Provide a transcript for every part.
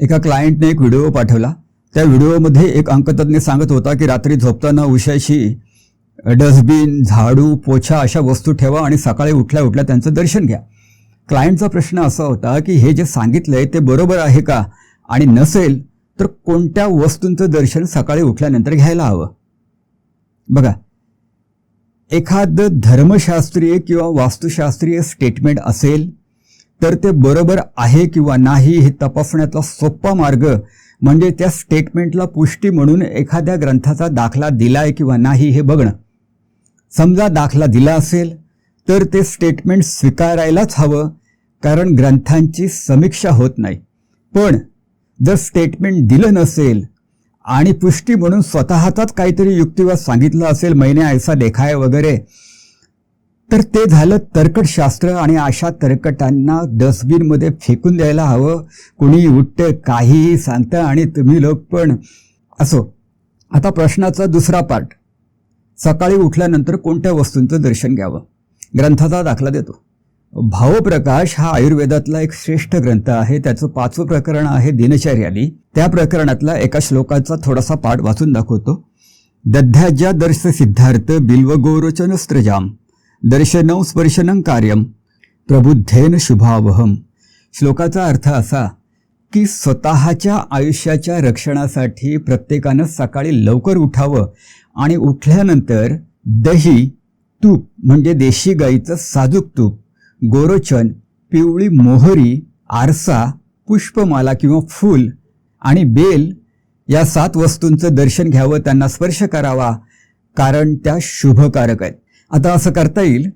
एका क्लायंटने एक व्हिडिओ पाठवला. त्या व्हिडिओमध्ये एक अंकतज्ञ सांगत होता की रात्री झोपताना उशाशी डस्टबिन झाडू पोछा अशा वस्तू ठेवा आणि सकाळी उठल्या उठल्या त्यांचं दर्शन घ्या. क्लायंटचा प्रश्न असा होता की हे जे सांगितलंय ते बरोबर आहे का? आणि नसेल तर कोणत्या वस्तूंचं दर्शन सकाळी उठल्यानंतर घ्यायला हवं? बघा एखादं धर्मशास्त्रीय किंवा वास्तुशास्त्रीय स्टेटमेंट असेल तर ते बरोबर आहे किंवा नाही हे तपासण्याचा सोपा मार्ग म्हणजे त्या स्टेटमेंटला पुष्टी म्हणून एखाद्या ग्रंथाचा दाखला दिलाय किंवा नाही हे बघणं. समजा दाखला दिला असेल तर ते स्टेटमेंट स्वीकारायलाच हवं कारण ग्रंथांची समीक्षा होत नाही. पण जर स्टेटमेंट दिलं नसेल आणि पुष्टी म्हणून स्वतःचाच काहीतरी युक्तिवाद सांगितलं असेल महिने ऐसा देखाय वगैरे तर ते झालं तर्कटशास्त्र आणि अशा तर्कटांना डस्टबिनमध्ये फेकून द्यायला हवं. कुणी उठतं काहीही सांगतं आणि तुम्ही लोक पण असो. आता प्रश्नाचा दुसरा पार्ट. सकाळी उठल्यानंतर कोणत्या वस्तूंचं दर्शन घ्यावं? ग्रंथाचा दाखला देतो. भावप्रकाश हा आयुर्वेदातला एक श्रेष्ठ ग्रंथ आहे. त्याचं पाचवं प्रकरण आहे दिनचर्याली त्या प्रकरणातला एका श्लोकाचा थोडासा पाठ वाचून दाखवतो. दध्याज्या दर्श सिद्धार्थ बिल्व स्त्रजाम. दर्शनौ स्पर्शनं कार्यम प्रबुद्धेन शुभावहम। श्लोकाचा अर्थ असा की स्वतःच्या आयुष्याच्या रक्षणासाठी प्रत्येकानं सकाळी लवकर उठावं आणि उठल्यानंतर दही तूप म्हणजे देशी गाईचं साजूक तूप गोरोचन पिवळी मोहरी आरसा पुष्पमाला किंवा फूल आणि बेल या सात वस्तूंचं दर्शन घ्यावं त्यांना स्पर्श करावा कारण त्या शुभकारक आहेत. आता असं करता येईल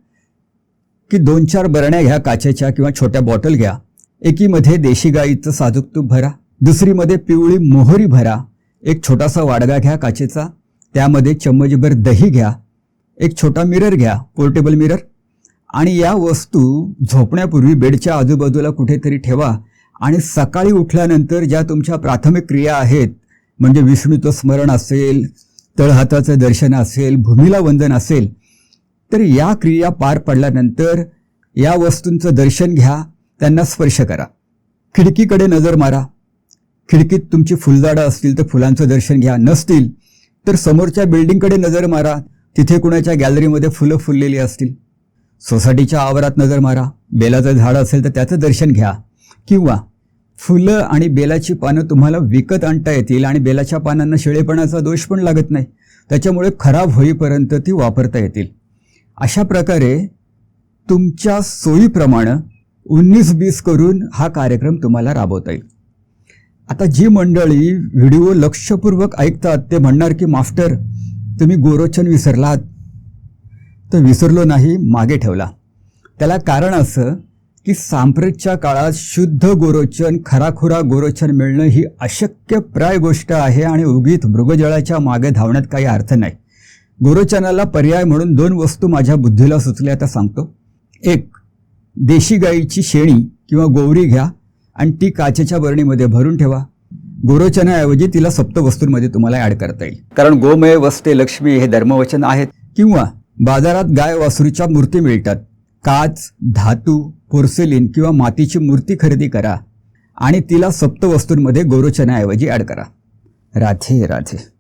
की दोन चार बरण्या घ्या काचेच्या किंवा छोट्या बॉटल घ्या. एकीमध्ये देशी गाईचं साजूक तूप भरा. दुसरीमध्ये पिवळी मोहरी भरा. एक छोटासा वाडगा घ्या काचेचा. त्यामध्ये चम्मचभर दही घ्या. एक छोटा मिरर घ्या पोर्टेबल मिरर. आणि या वस्तू झोपण्यापूर्वी बेडच्या आजूबाजूला कुठेतरी ठेवा. आणि सकाळी उठल्यानंतर ज्या तुमच्या प्राथमिक क्रिया आहेत म्हणजे विष्णूचं स्मरण असेल तळहाताचं दर्शन असेल भूमीला वंदन असेल तर या क्रिया पार पडल्यानंतर या वस्तूंचं दर्शन घ्या त्यांना स्पर्श करा. खिडकीकडे नजर मारा. खिडकीत तुमची फुलझाडं असतील तर फुलांचं दर्शन घ्या. नसतील तर समोरच्या बिल्डिंगकडे नजर मारा. तिथे कुणाच्या गॅलरीमध्ये फुलं फुललेली असतील. सोसायटीच्या आवारात नजर मारा. बेलाचं झाड असेल तर त्याचं दर्शन घ्या. किंवा फुलं आणि बेलाची पानं तुम्हाला विकत आणता येतील आणि बेलाच्या पानांना शिळेपणाचा दोष पण लागत नाही. त्याच्यामुळे खराब होईपर्यंत ती वापरता येतील. अशा प्रकारे तुमच्या सोयीप्रमाणे उन्नीस बीस करून हा कार्यक्रम तुम्हाला राबवता येईल. आता जी मंडळी व्हिडिओ लक्षपूर्वक ऐकतात ते म्हणणार की मास्टर तुम्ही गोरोचन विसरलात. तर विसरलो नाही मागे ठेवला. त्याला कारण असं की सांप्रतच्या काळात शुद्ध गोरोचन खराखुरा गोरोचन मिळणं ही अशक्य प्राय गोष्ट आहे आणि उगीत मृगजळाच्या मागे धावण्यात काही अर्थ नाही. गोरोचनाला पर्याय म्हणून दोन वस्तू माझ्या बुद्धीला सुचल्या त्या सांगतो. एक देशी गाईची शेणी किंवा गोवरी घ्या आणि ती काचेच्या बरणीमध्ये भरून ठेवा. गोरोचनाऐवजी तिला सप्त वस्तूंमध्ये तुम्हाला ॲड करता येईल. कारण गोमय वस्ते लक्ष्मी हे धर्मवचन आहेत. किंवा बाजारात गाय वासरूच्या मूर्ती मिळतात. काच धातू पोर्सेलिन किंवा मातीची मूर्ती खरेदी करा आणि तिला सप्त वस्तूंमध्ये गोरोचनाऐवजी ॲड करा. राधे राधे.